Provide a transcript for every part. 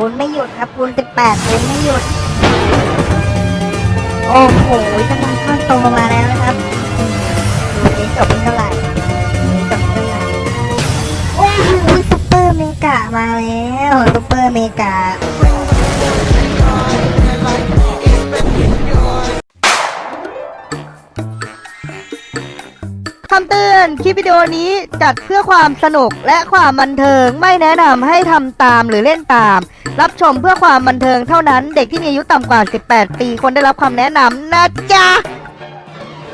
คูณไม่หยุดครับคูณสิบแปดคูณไม่หยุด โอ้โหกำลังข้อนโตมาแล้วนะครับดูนี้จบที่เท่าไหร่นี้จบเท่าไหร่โอ้โหซุปเปอร์เมกะมาแล้วซุปเปอร์เมกะำเตือน คลิปวิดีโอนี้จัดเพื่อความสนุกและความบันเทิงไม่แนะนำให้ทำตามหรือเล่นตาม รับชมเพื่อความบันเทิงเท่านั้น เด็กที่มีอายุต่ำกว่า 18 ปีควรได้รับคำแนะนำนะจ๊ะ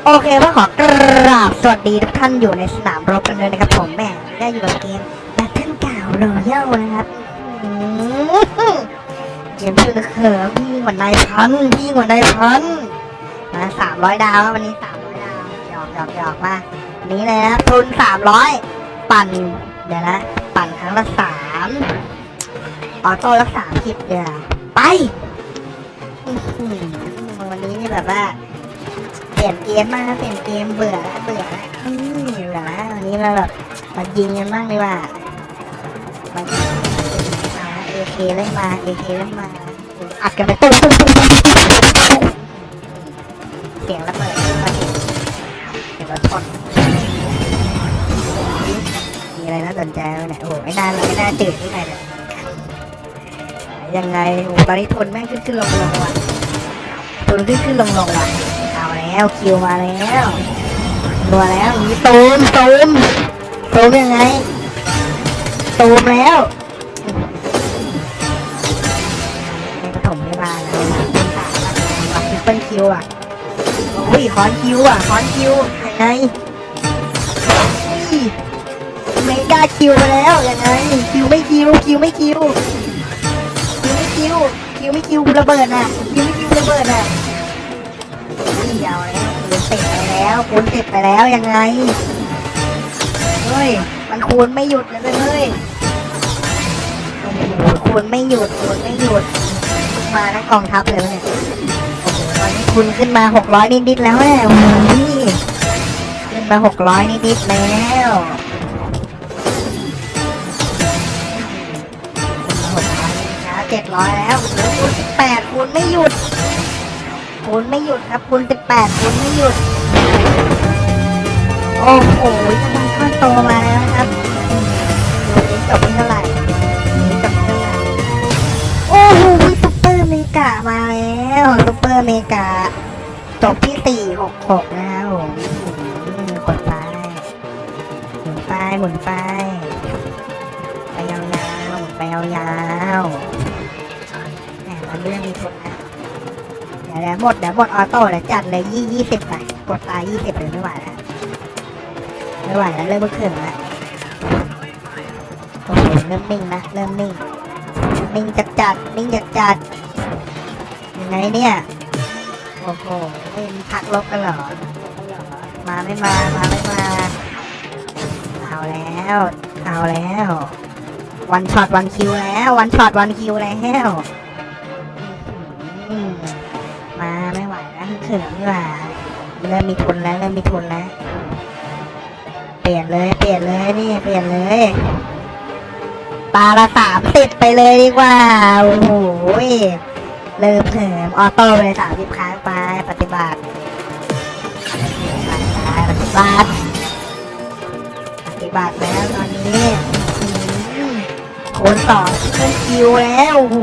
โอเคก็ขอกราบสวัสดีทุกท่านอยู่ในสนามรบกันเลยนะครับผมแม่ได้อยู่กับเกมแบทเทิลเก่ารอยัลนะครับเกมชื่อเขิมพี่กว่านายพันพี่กว่านายพันมาสามร้อยดาววันนี้สามร้อยดาวหยอกหยอกหยอกมา นี้เลยนะทุนสามร้อยปั่น เดี๋ยวนะ ปั่นครั้งละสามออโต้รักษาคลิปเดี๋ยวไปวันนี้นี่แบบว่าเปลี่ยนเกมมากเปลี่ยนเกมเบื่อแล้วเบื่อแล้วเบื่อแล้ววันนี้มาแบบมายิงกันบ้างดีกว่ามามาเอเคเล่นมาเอเคเล่นมาอัดกันไปตุ้มตุ้มตุ้ม อะไรน่าสนใจเนี่ยโอ้ไอ้หน้าไอ้หน้าจืดที่ไหนเนี่ยยังไงโอ้ตอนนี้ทุนแม่งขึ้นขึ้นลงลงว่ะทุนขึ้นขึ้นลงลงว่ะเอาแล้วคิวมาแล้วรัวแล้วมีตูมตูมตูมยังไงตูมแล้วในปฐมไม่มาแล้วนะเป็นสามมาทิปเปิลคิวอะโอ้ยคอนคิวอะคอนคิวยังไง คิวมาแล้วยังไงคิวไม่คิวคิวไม่คิวคิวไม่คิวคิวไม่คิวระเบิดน่ะคิวไม่คิวระเบิดน่ะเดียวแล้วคูณสิบไปแล้วคูณสิบไปแล้วยังไงเฮ้ยมันคูณไม่หยุดเลยเฮ้ยโอ้โหคูณไม่หยุดคูณไม่หยุดมาทั้งกองทัพเลยเนี่ยโอ้โหตอนนี้คูณขึ้นมาหกร้อยนิดๆแล้วเนี่ยโอ้โหขึ้นมาหกร้อยนิดๆแล้ว เจ็ดร้อยแล้วคูณสิบแปดคูณไม่หยุดคูณไม่หยุดครับคูณสิบแปดคูณไม่หยุด โอ้โหกำลังก้อนโตมาแล้วนะครับดูนี้จบเท่าไหร่นี้จบเท่าไหร่โอ้โหซุปเปอร์เมกะมาแล้วซุปเปอร์เมกะจบที่สี่หกหกนะครับผมอืมกดไปหมุนไปหมุนไปไปยาวๆหมุนไปยาวๆ เรื่องมีทุนนะเดี๋ยวเดี๋ยวหมดเดี๋ยวหมดออโต้เดี๋ยวจัดเลยยี่ยี่สิบไปกดตายยี่สิบเลยไม่ไหวแล้วไม่ไหวแล้วเริ่มเมื่อนแล้วโอ้โหเริ่มนิ่งนะเริ่มนิ่งนิ่งจัดจัดนิ่งจัดจัดยังไงเนี่ยโอ้โหไม่มีพักลบกันเหรอมาไม่มามาไม่มาเอาแล้วเอาแล้ววันช็อตวันคิวแล้ว วันช็อตวันคิวแล้ว ไหวแล้นดีกว่าเริ่มมีทุนแล้วเริ่มมีทุนแล้วเปลี่ยนเลย เปลี่ยนเลยนี่เปลี่ยนเลยปลาละสามสิบไปเลยดีกว่าโอ้โหเริ่มเหิมออโต้เลยสามสิบครั้งไปปฏิบัติปปฏิบัติปฏิบัติแล้วตอนนี้โคนต่อขึ้นคิวแล้วโอ้โห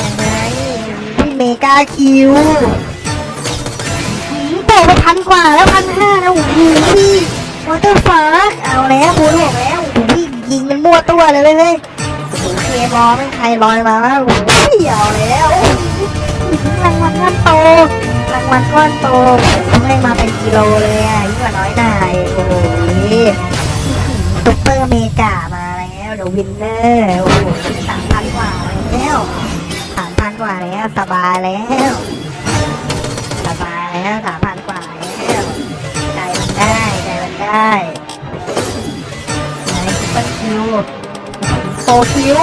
ยังไงพี่เมกาคิว โตไปพันกว่าแล้วพันห้าแล้วโอ้โหพี่วอเตอร์ฟาร์เอาแล้วบูนบอกแล้วโอ้โหพี่ยิงมันมั่วตัวเลยเว้ยเฮ้ยโอ้โหเคบอลไม่ใครลอยมาแล้วโอ้โหเอาแล้วโอ้โหรางวัลก้อนโตรางวัลก้อนโตไม่มาเป็นกิโลเลยอะยิ่งกว่าน้อยหน่ายโอ้โหซุปเปอร์เมกามาแล้วเดี๋ยววินเนอร์โอ้โหสามพันกว่าแล้วสามพันกว่าแล้วสบายแล้วสบายแล้วสามพัน ใจมันได้ได้ไหนซุปเปอร์คิวโฟคิว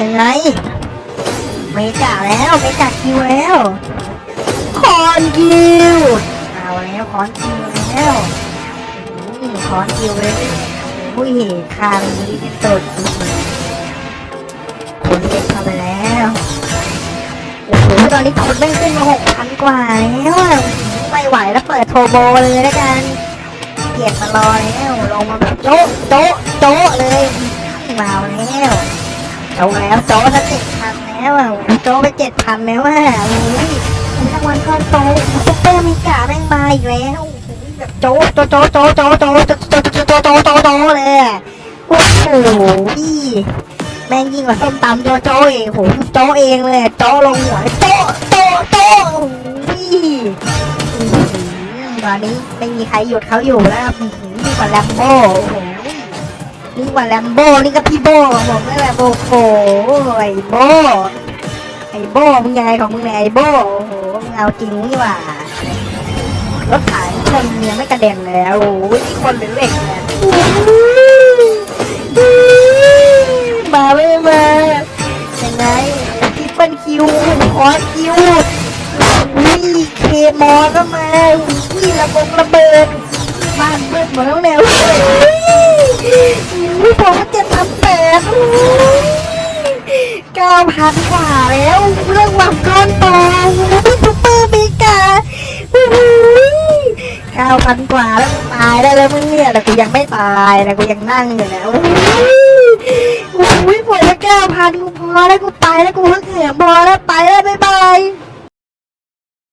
ยังไงเมกาแล้วเมกาคิวแล้วคอนคิวเอาแล้วคอนคิวแล้วคอนคิวเลยผู้เห็นคางนี้ที่สุดคเด็กเข้าไปแล้วโอ้โหตอนนี้คนไม่ขึ้นมาหกพันกว่าแล้ว ไม่ไหวแล้วเปิดโทโบเลยแล้วกันเกียดมารอแล้วลงมาแบบโจ๊ะโจ๊ะโจ๊ะเลยมาแล้วโจ๊ะแล้วโจ๊ะซะเจ็ดพันแล้วอะโจ๊ะไปเจ็ดพันแล้วอะโอ้ยรางวัลก้อนโตซุปเปอร์มีกาแม่งมาอีกแล้วแบบโจ๊ะโจ๊ะโจ๊ะโจ๊ะโจ๊ะโจ๊ะโจ๊ะโจ๊ะโจ๊ะโจ๊ะโจ๊ะโจ๊ะโจ๊ะเลยโอ้โหแม่งยิ่งกว่าส้มตำโจโจ้เองโหโจ้เองเลยโจ้ลงหัวโจ้โจ้โจ้โมีใครหยุดเขาอยู่แล้วนี่กว่าแลมโบ้โอ้โหนี่กว่าแลมโบ้นี่ก็พี่โบ้ของผมนี่แหละโอ้โหไอ้โบ้ไอ้โบ้มึงยังไงของมึงเนี่ยไอ้โบ้โอ้โหมึงเอาจริงนี่หว่ารถถ่ายชนเนี่ยไม่กระเด็นเลยอะโอ้โหนี่คนหรือเหล็กเนี่ยมาไม่มายังไงทิปเปิลคิวคอสคิววิ่เคมอก็มาวิ่ระบงระเบิดบ้านเบิดหมดแล้วเนี่ยวิ่ผมเจ็ดพันแปดเก้าพันกว่าแล้วเรื่องหวังก้อนโตพี่ซุปเปอร์เมกาเก้าพันกว่าแล้วตายได้แล้วมึงเนี่ยแต่กูยังไม่ตายนะกูยังนั่งอยู่นะโอ้ยโอ้ยหมดแล้วเก้าพันกูพอแล้วกูไปแล้วกูเพิ่งเหนื่อยพอแล้วไปแล้วบ๊ายบาย